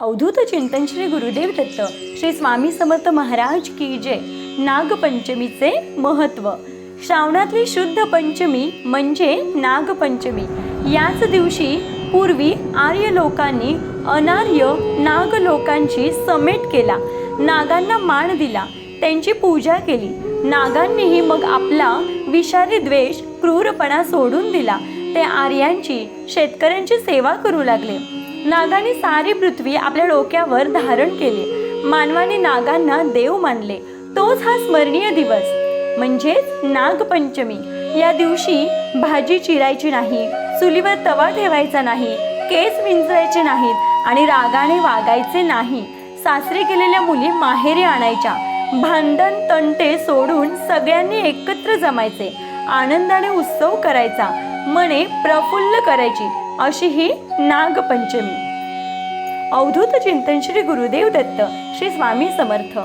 अवधूत चिंतन श्री गुरुदेव दत्त श्री स्वामी समर्थ महाराज की जय. नागपंचमीचे महत्त्व. श्रावणातली शुद्ध पंचमी म्हणजे नागपंचमी. याच दिवशी पूर्वी आर्य लोकांनी अनार्य नाग लोकांची समेट केला. नागांना मान दिला. त्यांची पूजा केली. नागांनीही मग आपला विषारी द्वेष क्रूरपणा सोडून दिला. ते आर्यांची शेतकऱ्यांची सेवा करू लागले. नागाने सारी पृथ्वी आपल्या डोक्यावर धारण केली. मानवाने नागांना देव मानले. तोच हा स्मरणीय दिवस. म्हणजेच नागपंचमी. या दिवशी भाजी चिरायची नाही चुलीवर तवा ठेवायचा नाही केस विंचरायचे नाहीत आणि रागाने वागायचे नाही. सासरे गेलेल्या मुली माहेरी आणायच्या. भांडण तंटे सोडून सगळ्यांनी एकत्र जमायचे. आनंदाने उत्सव करायचा. मने प्रफुल्ल करायची अशी ही नागपंचमी. अवधूत चिंतन श्री गुरुदेव दत्त श्री स्वामी समर्थ.